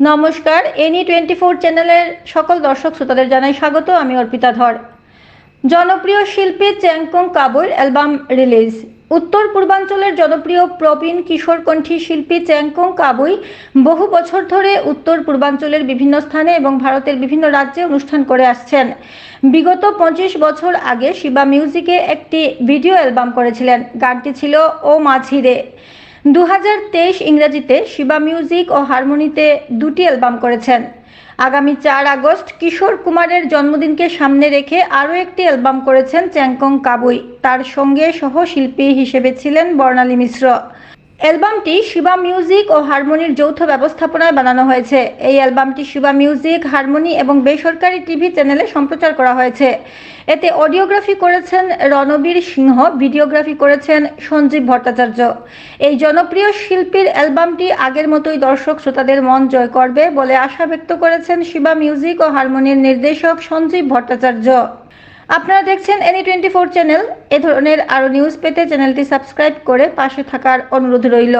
নমস্কার any twenty four চ্যানেলের সকল দর্শক শ্রোতাদের জানাই স্বাগত, আমি অর্পিতা ধর। জনপ্রিয় শিল্পী চ্যাংকং কাবুর অ্যালবাম রিলিজ। উত্তর পূর্বাঞ্চলের জনপ্রিয় প্রবীণ কিশোরকণ্ঠী শিল্পী চ্যাংকং কাবুই বহু বছর ধরে উত্তর পূর্বাঞ্চলের বিভিন্ন স্থানে এবং ভারতের বিভিন্ন রাজ্যে অনুষ্ঠান করে আসছেন। বিগত পঁচিশ বছর আগে শিবা মিউজিকে একটি ভিডিও অ্যালবাম করেছিলেন। গানটি ছিল ও মাঝিরে। দু ইংরেজিতে শিবা মিউজিক ও হারমোনিতে দুটি অ্যালবাম করেছেন। আগামী চার আগস্ট কিশোর কুমারের জন্মদিনকে সামনে রেখে আরও একটি অ্যালবাম করেছেন চ্যাংকং কাবুই। তার সঙ্গে সহশিল্পী হিসেবে ছিলেন বর্ণালী মিশ্র। অ্যালবামটি শিবা মিউজিক ও হারমোনির যৌথ ব্যবস্থাপনায় বানানো হয়েছে। এই অ্যালবামটি শিবা মিউজিক, হারমোনি এবং বেসরকারি টিভি চ্যানেলে সম্প্রচার করা হয়েছে। এতে অডিওগ্রাফি করেছেন রণবীর সিংহ, ভিডিওগ্রাফি করেছেন সঞ্জীব ভট্টাচার্য। এই জনপ্রিয় শিল্পীর অ্যালবামটি আগের মতোই দর্শক শ্রোতাদের মন জয় করবে বলে আশা ব্যক্ত করেছেন শিবা মিউজিক ও হারমোনির নির্দেশক সঞ্জীব ভট্টাচার্য। আপনারা দেখছেন এনি টোয়েন্টি ফোর চ্যানেল এ ধরনের আরও নিউজ পেতে চ্যানেলটি সাবস্ক্রাইব করে পাশে থাকার অনুরোধ রইল।